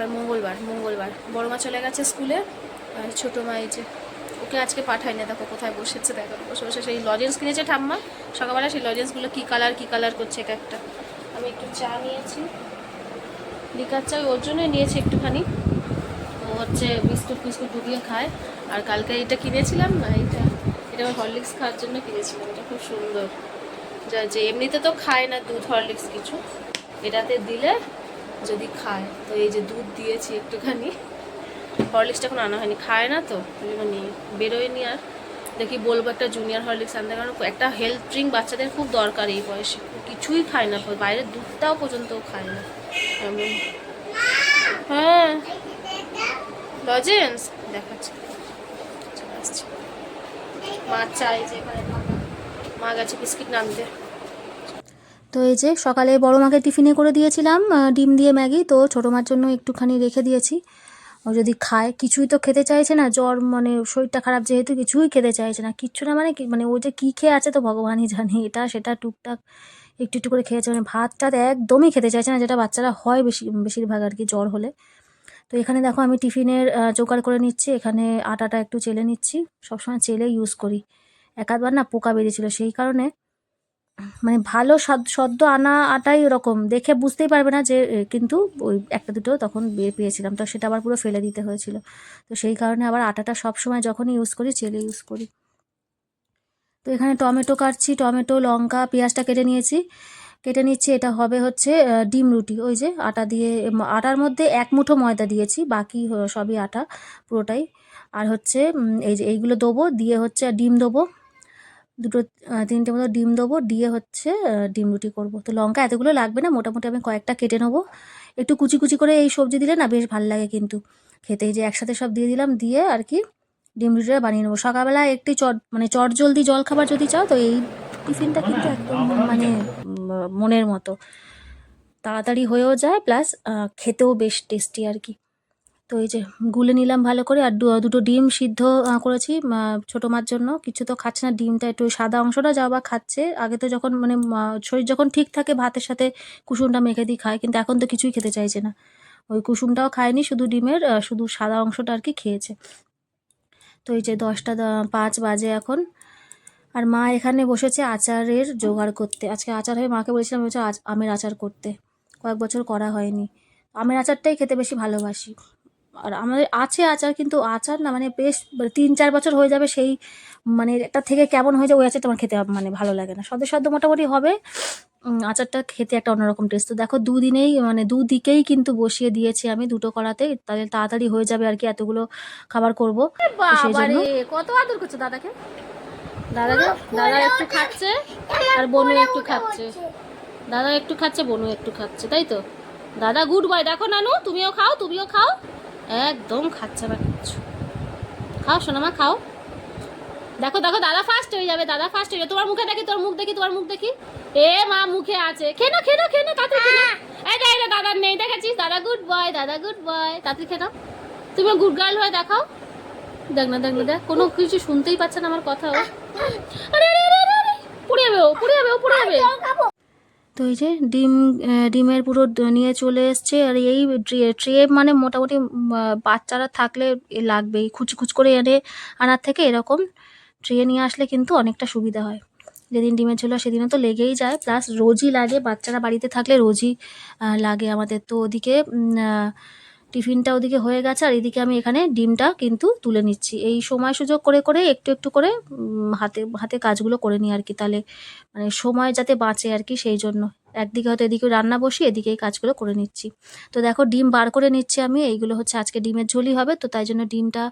এবার মঙ্গলবার মঙ্গলবার। বড় মা চলে গেছে স্কুলে, আর ছোটো মা এই যে, ওকে আজকে পাঠাই না দেখো কোথায় বসেছে, দেখো। বসে বসে সেই লজেন্স কিনেছে ঠাম্মা। সকালবেলা সেই লজেন্সগুলো কী কালার কী কালার করছে এক একটা। আমি একটু চা নিয়েছি। লিকার চা ওর জন্যই নিয়েছি একটুখানি। ও হচ্ছে বিস্কুট, ফিস্কুট ডুবিয়ে খায়। আর কালকে এটা কিনেছিলাম না এটা এটা আমার হরলিক্স খাওয়ার জন্য কিনেছিলাম, এটা খুব সুন্দর। যা যে, এমনিতে তো খায় না দুধ হরলিক্স কিছু। এটাতে দিলে যদি খায়, তো এই যে দুধ দিয়েছি একটুখানি, হরলিক্সটা এখন আনা হয়নি। খায় না তো? মানে বেরোয়নি আর। দেখি বলব একটা জুনিয়র হরলিক্স আনতে, কারণ একটা হেলথ ড্রিঙ্ক বাচ্চাদের খুব দরকার এই বয়সে। কিছুই খায় না বাইরের দুধটাও পর্যন্ত খায় না। এমন হ্যাঁ। লজেন্স? দেখাচ্ছি। মা চাই যে মা গেছে বিস্কিট নামতে। তো এই যে সকালে বড় মাকে টিফিনে করে দিয়েছিলাম ডিম দিয়ে ম্যাগি, তো ছোটো মার জন্য একটুখানি রেখে দিয়েছি। ও যদি খায়, কিছুই তো খেতে চাইছে না, জ্বর মানে শরীরটা খারাপ যেহেতু কিছুই খেতে চাইছে না, কিচ্ছু না মানে মানে ও যে কী খেয়ে আছে তো ভগবানই জানে, এটা সেটা টুকটাক একটু একটু করে খেয়েছে মানে ভাত টাত একদমই খেতে চাইছে না, যেটা বাচ্চারা হয় বেশি বেশিরভাগ আর কি জ্বর হলে। তো এখানে দেখো আমি টিফিনের জোগাড় করে নিচ্ছি, এখানে আটাটা একটু চেলে নিচ্ছি, সবসময় চেলে ইউজ করি। একাধবার না পোকা বেরিয়েছিল, সেই কারণে মানে ভালো সদ, সদ্য আনা আটাই ওরকম। দেখে বুঝতেই পারবে না যে কিন্তু ওই একটা দুটো তখন বের পেয়েছিলাম। তো সেটা আবার পুরো ফেলে দিতে হয়েছিল। তো সেই কারণে আবার আটাটা সব সময় যখনই ইউজ করি, চেলে ইউজ করি। তো এখানে টমেটো কাটছি, টমেটো, লঙ্কা, পেঁয়াজটা কেটে নিয়েছি। কেটে নিচ্ছি, এটা হবে হচ্ছে ডিম রুটি। ওই যে আটা দিয়ে আটার মধ্যে এক মুঠো ময়দা দিয়েছি, বাকি সবই আটা, পুরোটাই। আর হচ্ছে এই যে এইগুলো দেবো, দিয়ে হচ্ছে, ডিম দেবো। দুটো তিনটে মতো ডিম দেবো, দিয়ে হচ্ছে ডিম রুটি করব। তো লঙ্কা এতগুলো লাগবে না, মোটামুটি আমি কয়েকটা কেটে নেব। একটু কুচি কুচি করে এই সবজি দিলে না বেশ ভালো লাগে কিন্তু। খেতে যে একসাথে সব দিয়ে দিলাম, দিয়ে আর কি ডিম রুটিটা বানিয়ে নেব। সকালবেলা একটি চট মানে চট জলদি জল খাবার যদি চাও, তো এই টিফিনটা কিন্তু একদম মানে মনের মতো। তাড়াতাড়ি হয়েও যায়, প্লাস খেতেও বেশ টেস্টি আর কি। তো এই যে গুলে নিলাম ভালো করে আর দুটো ডিম সিদ্ধ করেছি ছোটো মার জন্য। কিছু তো খাচ্ছে না, ডিমটা একটু সাদা অংশটা যা বা খাচ্ছে। আগে তো যখন মানে শরীর যখন ঠিক থাকে, ভাতের সাথে কুসুমটা মেখে দিয়ে খায়, কিন্তু এখন তো কিছুই খেতে চাইছে না। ওই কুসুমটাও খায়নি, শুধু ডিমের শুধু সাদা অংশটা আর কি খেয়েছে। তো এই যে দশটা পাঁচ বাজে এখন। আর মা এখানে বসেছে আচারের জোগাড় করতে। আজকে আচার হয়ে মাকে বলেছিলাম আমের আচার করতে। কয়েক বছর করা হয়নি। আমের আচারটাই খেতে বেশি ভালোবাসি। আর আমাদের আছে আচার কিন্তু আচার না মানে বেশ মানে তিন চার বছর হয়ে যাবে সেই মানে একটা থেকে কেমন হয়ে যাবে ওই আচারটা আমার খেতে মানে ভালো লাগে না। সদ্য সদ্য মোটামুটি হবে। আচারটা খেতে একটা অন্যরকম টেস্ট তো দেখো দুদিনেই মানে দুদিকেই কিন্তু বসিয়ে দিয়েছি আমি দুটো করাতে তাহলে তাড়াতাড়ি হয়ে যাবে আর কি এতগুলো খাবার করব। কত আদর করছ দাদাকে? দাদাকে দাদা একটু খাচ্ছে আর বনু একটু খাচ্ছে। দাদা একটু খাচ্ছে বনু একটু খাচ্ছে তাই তো? দাদা গুড বয় দেখো নানু তুমিও খাও তুমিও খাও। একদম খাচ্ছে না কিচ্ছু। খাও সোনামা খাও। দেখো দেখো দাদা ফার্স্ট হয়ে যাবে দাদা ফার্স্ট হয়ে যাবে। তোমার মুখে দেখি তোর মুখ দেখি তোমার মুখ দেখি। এ মা মুখে আছে। খেনো খেনো খেনো তাড়াতাড়ি খেনো এই দেখ এটা দাদার নেই দেখেছিস? দাদা গুড বয় দাদা গুড বয় তাতে খেনো তুমি গুড গার্ল হয়ে দেখাও। দেখ না দেখ না দেখ। কোনো কিছু শুনতেই পাচ্ছে না আমার কথা আরে আরে, আরে পড়ে যাবে ও পড়ে যাবে ও পড়ে যাবে। তো এই যে ডিম ডিমের পুরো নিয়ে চলে এসছে আর এই ট্রে মানে মোটামুটি বাচ্চারা থাকলে লাগবেই। খুচি খুচ করে এনে আনার থেকে এরকম ট্রে নিয়ে আসলে কিন্তু অনেকটা সুবিধা হয়। যেদিন ডিমের ঝোলা সেদিনও তো লেগেই যায়। প্লাস রোজই লাগে। বাচ্চারা বাড়িতে থাকলে রোজই লাগে আমাদের। তো ওদিকে টিফিনটা ওদিকে হয়ে গেছে আর এদিকে আমি এখানে ডিমটা কিন্তু তুলে নিচ্ছি। এই সময় সুযোগ করে করে একটু একটু করে হাতে হাতে কাজগুলো করে নিই আর কি। তাহলে মানে সময় যাতে বাঁচে আর কি সেই জন্য। একদিকে হয়তো এদিকে রান্না বসি এদিকে এই কাজগুলো করে নিচ্ছি। তো দেখো ডিম বার করে নিচ্ছি আমি। এইগুলো হচ্ছে আজকে ডিমের ঝোলই হবে। তো তাই জন্য ডিমটা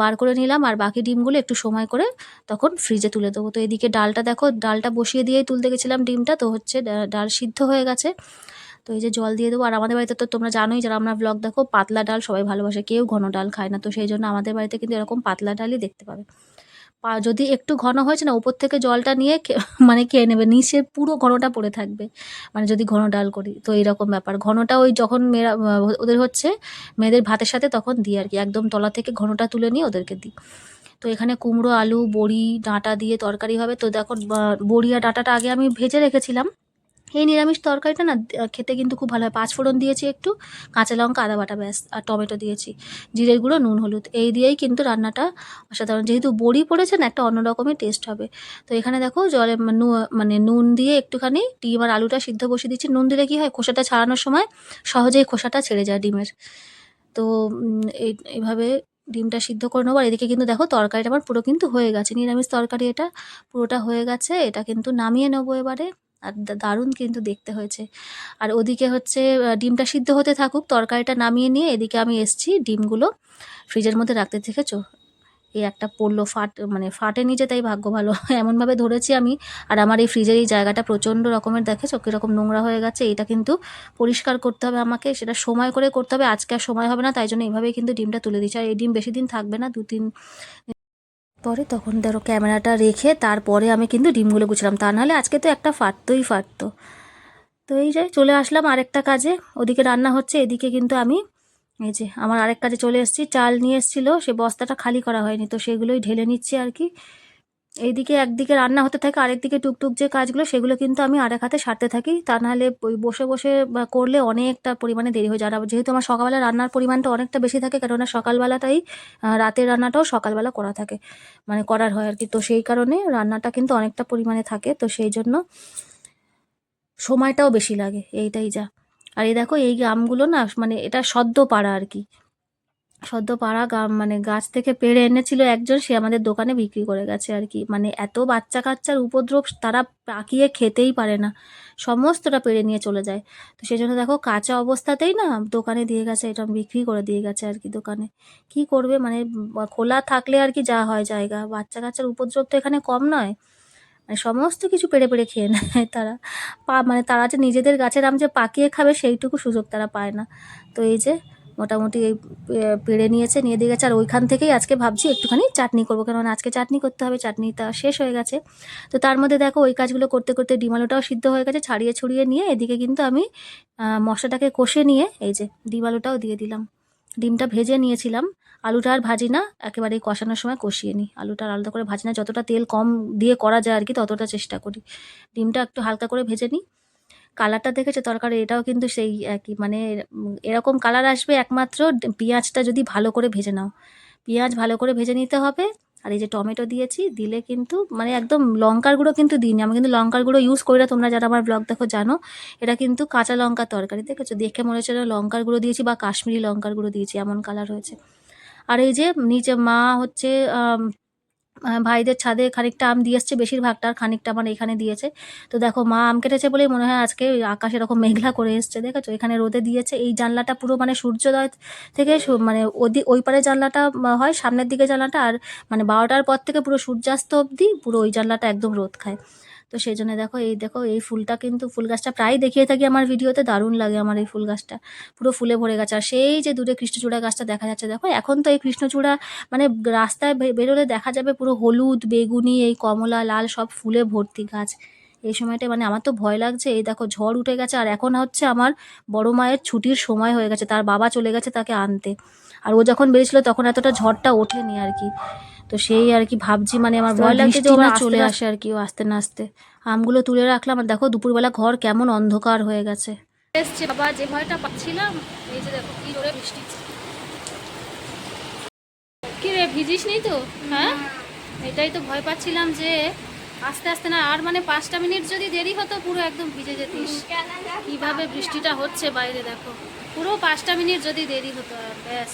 বার করে নিলাম। আর বাকি ডিমগুলো একটু সময় করে তখন ফ্রিজে তুলে দেবো। তো এদিকে ডালটা দেখো, ডালটা বসিয়ে দিয়েই তুলতে গেছিলাম ডিমটা। তো হচ্ছে ডাল সিদ্ধ হয়ে গেছে। তো এই যে জল দিয়ে দেবো, আর আমাদের বাড়িতে তো তোমরা জানোই যারা আমরা ব্লগ দেখো, পাতলা ডাল সবাই ভালোবাসে, কেউ ঘন ডাল খায় না। তো সেই জন্য আমাদের বাড়িতে কিন্তু এরকম পাতলা ডালই দেখতে পাবে। যদি একটু ঘন হয়েছে না, উপর থেকে জলটা নিয়ে মানে খেয়ে নেবে, নিচে পুরো ঘনটা পড়ে থাকবে মানে যদি ঘন ডাল করি। তো এইরকম ব্যাপার, ঘনটা ওই যখন মেয়েরা ওদের হচ্ছে, মেয়েদের ভাতের সাথে তখন দিই আর কি। একদম তলা থেকে ঘনটা তুলে নিয়ে ওদেরকে দিই। তো এখানে কুমড়ো, আলু, বড়ি, ডাঁটা দিয়ে তরকারি হবে। তো দেখো বড়ি আর ডাঁটাটা আগে আমি ভেজে রেখেছিলাম। এই নিরামিষ তরকারিটা না খেতে কিন্তু খুব ভালো হয়। পাঁচ ফোড়ন দিয়েছি একটু, কাঁচা লঙ্কা, আদা বাটা ব্যাস, আর টমেটো দিয়েছি। জিরের গুঁড়ো, নুন, হলুদ। এই দিয়েই কিন্তু রান্নাটা অসাধারণ। যেহেতু বড়ি পড়েছে না, একটা অন্য রকমের টেস্ট হবে। তো এখানে দেখো, জলে মানে নুন দিয়ে একটুখানি ডিম আর আলুটা সিদ্ধ বসিয়ে দিচ্ছি। নুন দিলে কি হয়, খোসাটা ছাড়ানোর সময় সহজেই খোসাটা ছেড়ে যায় ডিমের। তো এই এইভাবে ডিমটা সিদ্ধ করে নেব। আর এদিকে কিন্তু দেখো, তরকারিটা আমার পুরো কিন্তু হয়ে গেছে। নিরামিষ তরকারি এটা, পুরোটা হয়ে গেছে। এটা কিন্তু নামিয়ে নেব এবারে। আর দারুণ কিন্তু দেখতে হয়েছে। আর ওদিকে হচ্ছে ডিমটা সিদ্ধ হতে থাকুক, তরকারিটা নামিয়ে নিয়ে এদিকে আমি এসছি, ডিমগুলো ফ্রিজের মধ্যে রাখতে দেখেছ এই একটা পড়ল ফাট মানে ফাটে নিচে তাই ভাগ্য ভালো। এমনভাবে ধরেছি আমি, আর আমার এই ফ্রিজের এই জায়গাটা প্রচণ্ড রকমের দেখেছ? কীরকম নোংরা হয়ে গেছে, এটা কিন্তু পরিষ্কার করতে হবে আমাকে, সেটা সময় করে করতে হবে, আজকে আর সময় হবে না, তাই জন্য এইভাবেই কিন্তু ডিমটা তুলে দিচ্ছি। আর এই ডিম বেশি দিন থাকবে না দু তিন পরে তখন ধরো ক্যামেরাটা রেখে তারপরে আমি কিন্তু ডিমগুলো গুছলাম। তা নাহলে আজকে তো একটা ফাটতোই ফাটতো। তো এই যে চলে আসলাম আরেকটা কাজে। ওদিকে রান্না হচ্ছে, এদিকে কিন্তু আমি এই যে আমার আরেক কাজে চলে এসেছি। চাল নিয়ে এসেছিল, সে বস্তাটা খালি করা হয়নি, তো সেগুলোই ঢেলে নিচ্ছি আর কি। এইদিকে একদিকে রান্না হতে থাকে, আরেকদিকে টুকটুক যে কাজগুলো সেগুলো কিন্তু আমি আরেক হাতে সারতে থাকি। তা নাহলে ওই বসে বসে করলে অনেকটা পরিমাণে দেরি হয়ে যায়। আর যেহেতু আমার সকালবেলা রান্নার পরিমাণটা অনেকটা বেশি থাকে, কেননা সকালবেলাটাই রাতের রান্নাটাও সকালবেলা করা থাকে মানে করার হয় আর কি তো সেই কারণে রান্নাটা কিন্তু অনেকটা পরিমাণে থাকে, তো সেই জন্য সময়টাও বেশি লাগে, এইটাই যা। আর এই দেখো, এই আমগুলো না মানে এটা সদ্য পাড়া আর কি সদ্য পাড়া গাম মানে গাছ থেকে পেড়ে এনেছিল একজন, সে আমাদের দোকানে বিক্রি করে গেছে আর কি। মানে এত বাচ্চা কাচ্চার উপদ্রব, তারা পাকিয়ে খেতেই পারে না। সমস্তটা পেড়ে নিয়ে চলে যায়। তো সেই জন্য দেখো, কাঁচা অবস্থাতেই না দোকানে দিয়ে গেছে, এটা বিক্রি করে দিয়ে গেছে আর কি দোকানে। কি করবে? মানে খোলা থাকলে আর কি যা হয় জায়গা। বাচ্চা কাচ্চার উপদ্রব তো এখানে কম নয়। মানে সমস্ত কিছু পেড়ে পেড়ে খেয়ে নেয় তারা। পা মানে তারা যে নিজেদের গাছের আম যে পাকিয়ে খাবে, সেইটুকু সুযোগ তারা পায় না। তো এই যে মোটামুটি পেড়ে নিয়েছে, নিয়ে দিয়ে গেছে। আর ওইখান থেকেই আজকে ভাবছি একটুখানি চাটনি করব। কেননা আজকে চাটনি করতে হবে চাটনিটা শেষ হয়ে গেছে। তো তার মধ্যে দেখো, ওই কাজগুলো করতে করতে ডিমালোটাও সিদ্ধ হয়ে গেছে, ছাড়িয়ে ছড়িয়ে নিয়ে এদিকে কিন্তু আমি মশলাটাকে কষে নিয়ে এই যে ডিম আলুটাও দিয়ে দিলাম। ডিমটা ভেজে নিয়েছিলাম। আলুটা আর ভাজি না একেবারে কষানোর সময় কষিয়ে নিই। আলুটা আর আলাদা করে ভাজি না, যতটা তেল কম দিয়ে করা যায় আর কি, ততটা চেষ্টা করি। ডিমটা একটু হালকা করে ভেজে নিই। কালারটা দেখেছ? তরকারি, এটাও কিন্তু সেই একই মানে এরকম কালার আসবে একমাত্র পেঁয়াজটা যদি ভালো করে ভেজে নাও। পেঁয়াজ ভালো করে ভেজে নিতে হবে। আর এই যে টমেটো দিয়েছি, দিলে কিন্তু মানে একদম লঙ্কার গুঁড়ো কিন্তু দিইনি। আমি কিন্তু লঙ্কার গুঁড়ো ইউজ করি না, তোমরা যারা আমার ব্লগ দেখো জানো। এটা কিন্তু কাঁচা লঙ্কার তরকারি, দেখেছ? দেখে মনে হচ্ছে লঙ্কার গুঁড়ো দিয়েছি বা কাশ্মীরি লঙ্কার গুঁড়ো দিয়েছি, এমন কালার হয়েছে। আর এই যে নিচে মা হচ্ছে ভাইদের ছাদে খানিকটা আম দিয়ে এসছে, বেশিরভাগটা আর খানিকটা আমার এখানে দিয়েছে। তো দেখো, মা আম কেটেছে বলেই মনে হয় আজকে আকাশ এরকম মেঘলা করে এসছে, দেখেছ? এখানে রোদে দিয়েছে। এই জানলাটা পুরো মানে সূর্যোদয় থেকে মানে ওদি ওই পারে জানলাটা হয় সামনের দিকে জানলাটা, আর মানে বারোটার পর থেকে পুরো সূর্যাস্ত অবধি পুরো ওই জানলাটা একদম রোদ খায়। তো সেই জন্য দেখো, এই দেখো, এই ফুলটা কিন্তু, ফুল গাছটা প্রায় দেখিয়ে থাকি আমার ভিডিওতে, দারুণ লাগে আমার এই ফুল গাছটা। পুরো ফুলে ভরে গেছে। আর সেই যে দূরে কৃষ্ণচূড়া গাছটা দেখা যাচ্ছে, দেখো, এখন তো এই কৃষ্ণচূড়া মানে রাস্তায় বেরোলে দেখা যাবে পুরো হলুদ, বেগুনি, এই কমলা, লাল সব ফুলে ভর্তি গাছ। এই সময়টায় মানে আমার তো ভয় লাগছে। এই দেখো ঝড় উঠে গেছে আর এখন হচ্ছে আমার বড় মায়ের ছুটির সময় হয়ে গেছে। তার বাবা চলে গেছে তাকে আনতে। আর ও যখন বেরিয়েছিল তখন এতটা ঝড়টা ওঠেনি আর কি। তো সেই আর কি ভাবছি মানে আমার ভয় লাগছে যে ওরা চলে আসে আর কি ও আস্তে না আসতে। আমগুলো তুলে রাখলাম আর দেখো দুপুরবেলা ঘর কেমন অন্ধকার হয়ে গেছে। এসছে বাবা যে ভয়টা পাচ্ছিলাম এই যে দেখো কি জোরে বৃষ্টি। কি রে ভিজিস নি তো? হ্যাঁ? এটাই তো ভয় পাচ্ছিলাম যে আস্তে আস্তে না, আর মানে পাঁচটা মিনিট যদি দেরি হতো, পুরো একদম ভিজে যেতিস। কীভাবে বৃষ্টিটা হচ্ছে বাইরে দেখো। পুরো পাঁচটা মিনিট যদি দেরি হতো, আর ব্যাস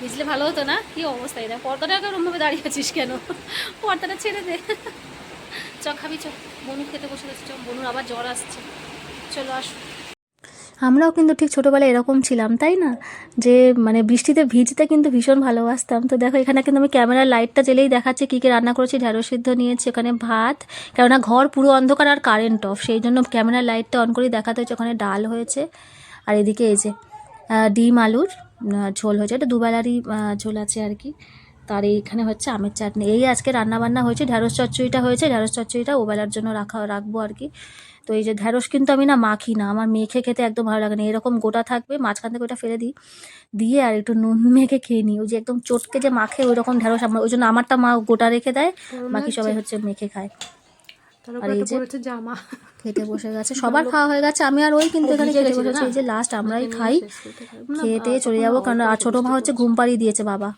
ভিজলে ভালো হতো না? কি অবস্থা এটা? পর্দাটাকে ওরমভাবে দাঁড়িয়ে আছিস কেন? পর্দাটা ছেড়ে দে। চ, খাবি, চ। বনু খেতে বসে গেছে চ। বনুর আবার জ্বর আসছে। চলো, আসো। আমরাও কিন্তু ঠিক ছোটোবেলায় এরকম ছিলাম, তাই না? যে মানে বৃষ্টিতে ভিজতে কিন্তু ভীষণ ভালোবাসতাম। তো দেখো, এখানে কিন্তু আমি ক্যামেরার লাইটটা জেলেই দেখাচ্ছি কী কী রান্না করেছি, ঢেঁড়স সিদ্ধ নিয়েছি, ওখানে ভাত, কেননা ঘর পুরো অন্ধকার আর কারেন্ট অফ সেই জন্য ক্যামেরার লাইটটা অন করেই দেখাতে হয়েছে, ওখানে ডাল হয়েছে। আর এদিকে এই যে ডিম আলুর ঝোল হয়েছে, এটা দুবেলারই ঝোল আছে আর কি। তার এইখানে হচ্ছে আমের চাটনি। এই আজকে রান্নাবান্না হয়েছে ঢ্যাঁড়স চচ্চড়িটা হয়েছে ঢ্যাঁড়স চচ্চড়িটা ওবেলার জন্য রাখা, রাখব আর কি। তো এই যে ঢ্যাঁড়স কিন্তু আমি না মাখি না আমার মেখে খেতে একদম ভালো লাগে না। এরকম গোটা থাকবে মাঝখান থেকে ওটা ফেলে দিই দিয়ে আর একটু নুন মেখে খেয়ে নিই। ওই যে একদম চটকে যে মাখে ওই রকম ঢ্যাঁড়স আমার ওই জন্য আমারটা মা গোটা রেখে দেয় বাকি সবাই হচ্ছে মেখে খায়। আর এই যে জামা। খেতে বসে গেছে সবার খাওয়া হয়ে গেছে আমি আর ওই কিন্তু এখানে খেতে বসেছি এই যে লাস্ট আমরাই খাই খেয়ে চলে যাব কারণ আর ছোটো মা হচ্ছে ঘুম পাড়িয়ে দিয়েছে বাবা।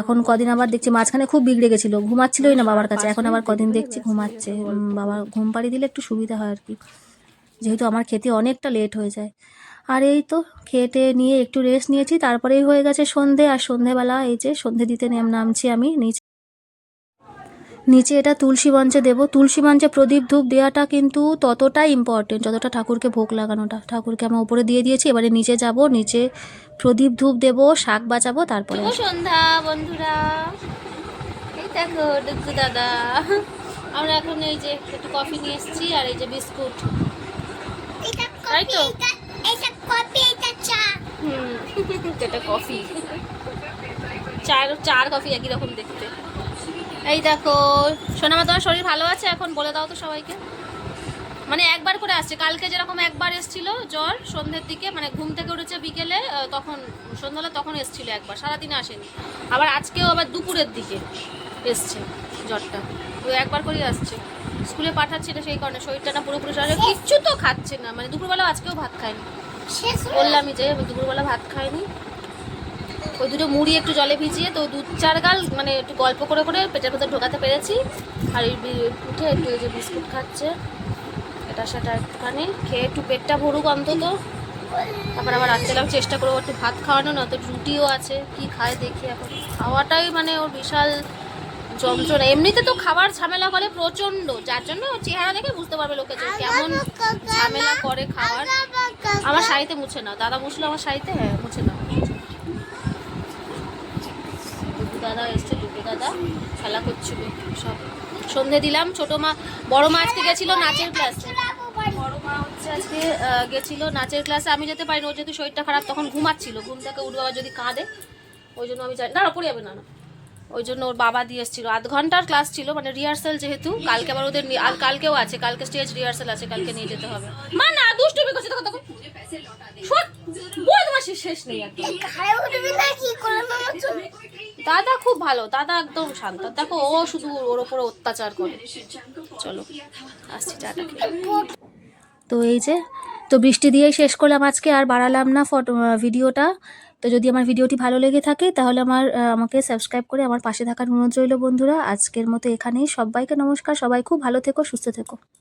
এখন কদিন আবার দেখছি, মাঝখানে খুব বিগড়ে গেছিল, ঘুমাচ্ছিলই না বাবার কাছে, এখন আবার কদিন দেখছি ঘুমাচ্ছে বাবা ঘুম পাড়ি দিলে একটু সুবিধা হয় আর কি। যেহেতু আমার খেতে অনেকটা লেট হয়ে যায়। আর এই তো খেটে নিয়ে একটু রেস্ট নিয়েছি, তারপরেই হয়ে গেছে সন্ধে, আর সন্ধেবেলা এই যে সন্ধে দিতে নেম, নামছি আমি, নিচে নিচে এটা তুলসী মঞ্চে দেবো। তুলসী মঞ্চে প্রদীপ ধূপ দেওয়াটা কিন্তু ততটাই ইম্পর্টেন্ট যতটা ঠাকুরকে ভোগ লাগানোটা। ঠাকুরকে আমার উপরে দিয়ে দিয়েছি এবারে নিচে যাব নিচে প্রদীপ ধূপ দেবো শাক বাঁচাবো তারপরে সন্ধ্যা বন্ধুরা। এই দেখো ডুগু দাদা। আমরা এখন এই যে একটু কফি নিয়ে এসেছি আর এই যে বিস্কুট। তাই তো? এটা কফি চার চার কফি একই রকম দেখতে। এই দেখো সোনামা তোমার শরীর ভালো আছে? এখন বলে দাও তো সবাইকে। মানে একবার করে আসছে। কালকে যেরকম একবার এসছিল জ্বর সন্ধ্যের দিকে মানে ঘুম থেকে উঠেছে বিকেলে তখন সন্ধ্যাবেলা তখন এসছিল একবার সারাদিন আসেনি। আবার আজকেও আবার দুপুরের দিকে এসছে জ্বরটা। ওই একবার করেই আসছে। স্কুলে পাঠাচ্ছি না সেই কারণে শরীরটা না পুরোপুরি সারা কিচ্ছু তো খাচ্ছে না মানে দুপুরবেলা আজকেও ভাত খায়নি। বললামই যে আমি দুপুরবেলা ভাত খাইনি। ওই দুটো মুড়ি একটু জলে ভিজিয়ে তো দু চার গাল মানে একটু গল্প করে করে পেটের ভেতর ঢোকাতে পেরেছি। আর উঠে একটু যে বিস্কুট খাচ্ছে। এটা সেটা একটুখানি। খেয়ে একটু পেটটা ভরুক অন্তত। তারপর আবার রাত্রেবেলা আমি চেষ্টা করব একটু ভাত খাওয়ানো না তো রুটিও আছে। কি খায় দেখি এখন। খাওয়াটাই মানে ওর বিশাল যন্ত্রণা। এমনিতে তো খাবার ঝামেলা করে প্রচণ্ড। যার জন্য চেহারা দেখে বুঝতে পারবে লোকে যে কেমন ঝামেলা করে খাওয়ার। আমার শাড়িতে মুছে না দাদা মুছলো আমার শাড়িতে? হ্যাঁ মুছে না দুটো দাদা এসছে দুটো দাদা খেলা করছিল সব। সন্ধে দিলাম ছোট মা বড় মা আজকে গেছিল নাচের ক্লাসে আজকে নাচের ক্লাসে আমি যেতে পারিনি ওর যেহেতু শরীরটা খারাপ তখন ঘুমাচ্ছিল। ঘুম থেকে উঠবে আবার যদি কাঁদে ওই জন্য আমি যাই না না, পড়ে যাবে না না। ওই জন্য ওর বাবা দিয়ে এসেছিল। আধ ঘণ্টার ক্লাস ছিল মানে রিহার্সাল যেহেতু কালকে আবার ওদের আর কালকেও আছে কালকে স্টেজ রিহার্সাল আছে কালকে নিয়ে যেতে হবে। মা না দুষ্টুমি করছে তখন তখন দাদা খুব ভালো, দাদা একদম শান্ত। দেখো, ও শুধু ওর ওপরে অত্যাচার করে। চলো, আসছি তো এই যে, তো বৃষ্টি দিয়েই শেষ করলাম আজকে, আর বাড়ালাম না ফটো ভিডিওটা। তো যদি আমার ভিডিওটি ভালো লেগে থাকে, তাহলে আমার আমাকে সাবস্ক্রাইব করে আমার পাশে থাকার অনুরোধ রইল বন্ধুরা। আজকের মতো এখানেই, সবাইকে নমস্কার, সবাই খুব ভালো থেকো, সুস্থ থেকো।